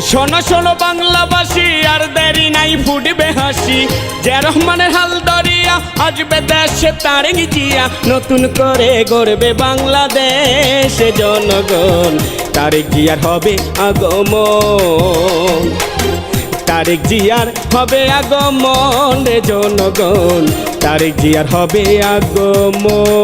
শোনো শোনো বাংলাবাসী, আর দেরি নাই ফুটবে হাসি। যে রহমানের হাল দরিয়া আসবে দেশে তারিখ জিয়া নতুন করে গড়বে বাংলাদেশ জনগণ। তারিখ জিয়ার হবে আগমন। তারিখ জিয়ার হবে আগমন রে জনগণ। তারিখ জিয়ার হবে আগমন।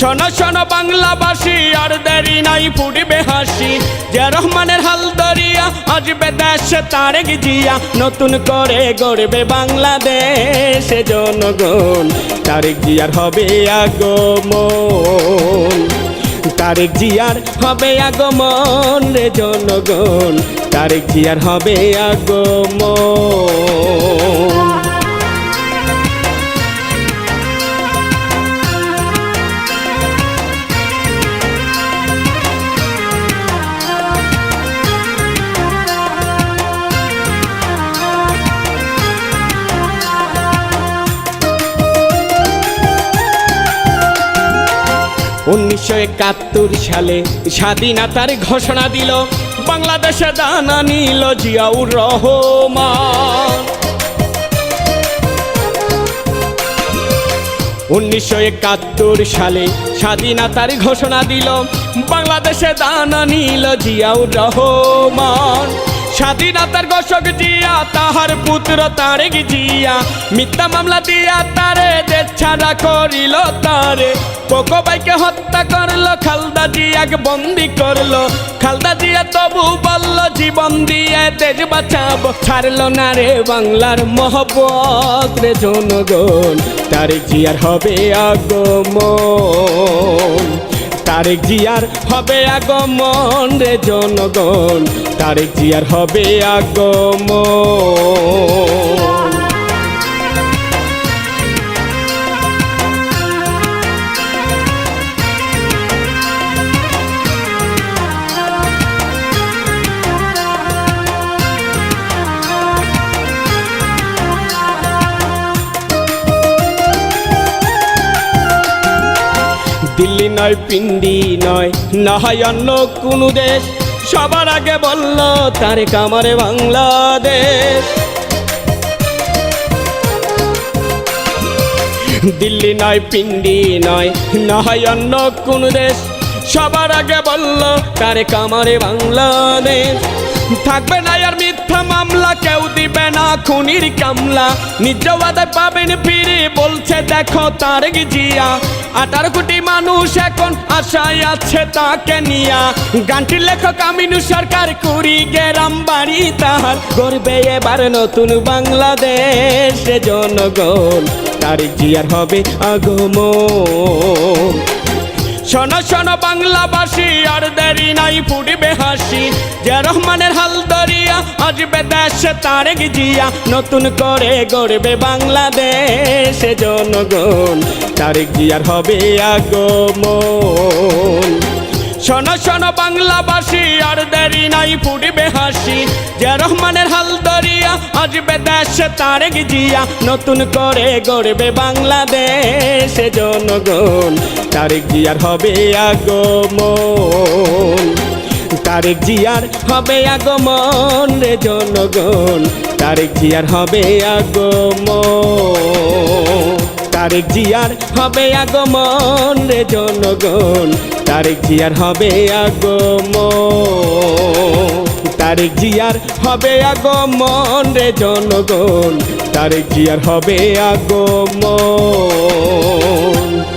শোনো শোনো বাংলাবাসী, আর দেরি নাই ফুটবে হাসি। যে রহমানের হাল দরিয়া আসবে দেশে তারেক জিয়া নতুন করে গড়বে বাংলাদেশ জনগণ। তারেক জিয়ার হবে আগমন। তারেক জিয়ার হবে আগমন রে জনগণ। তারেক জিয়ার হবে আগমন। উনিশশো একাত্তর সালে স্বাধীনতার ঘোষণা দিল, বাংলাদেশে দানা নিল জিয়াউর রহমান। উনিশশো একাত্তর সালে স্বাধীনতার ঘোষণা দিল, বাংলাদেশে দানা নিল জিয়াউর রহমান। স্বাধীনতার ঘোষক জিয়া, তাহার পুত্র তারেক জিয়া। মিথ্যা মামলা দিয়া তারে দেশ ছাড়া করিল তারে। কোকো বাইকে হত্যা করল, খালদা জিয়াকে বন্দি করল। খালদা জিয়া তবু বলল, জীবন দিয়ে দেশ বাঁচাবো। ছাড়লো না রে বাংলার মহব্বত রে জনগণ। তারেক জিয়ার হবে আগমন। তারেক জিয়ার হবে আগমন রে জনগণ। তারেক জিয়ার হবে আগমন। দিল্লি নয়, পিন্ডি নয় না হয় অন্য কোনো দেশ। সবার আগে বলল, তারে কামারে বাংলাদেশ। দিল্লি নয়, পিন্ডি নয় না হয় অন্য কোনো দেশ। সবার আগে বলল, তারে কামারে বাংলাদেশ। থাকবে না আর মিথ্যা মামলা, কেউ দিবে না খুনির কামলা। নিজ বাদে পাবেন ফিরে, বলছে দেখো তারেক জিয়া আঠারো কোটি মানুষ এখন আশায় আছে তাকে নিয়া। গানটির লেখক আমিনু সরকার, কুড়ি গেরাম বাড়ি তাহার। গড়বে এবার নতুন বাংলাদেশ জনগণ। তার জিয়ার হবে আগমন। শোনো শোনো, বাংলাবাসী, আর দেরি নাই ফুটবে হাসি। যে রহমানের হাল দরিয়া আসবে দেশে তারেক জিয়া নতুন করে গড়বে বাংলাদেশ জনগণ। তারেক জিয়ার হবে আগমন। শোনো শোনো, বাংলাবাসী, আর দেরি নাই ফুটবে হাসি। যে রহমানের হাল দরিয়া আসবে দেশে তারেক জিয়া নতুন করে গড়বে বাংলাদেশ জনগণ। তারেক জিয়ার হবে আগমন। তারেক জিয়ার হবে আগমন রে জনগণ। তারেক জিয়ার হবে আগমন। তারেক জিয়ার হবে আগমন রে জনগণ। তারেক জিয়ার হবে আগমন। তারেক জিয়ার হবে আগমন রে জনগণ। তারেক জিয়ার হবে আগমন।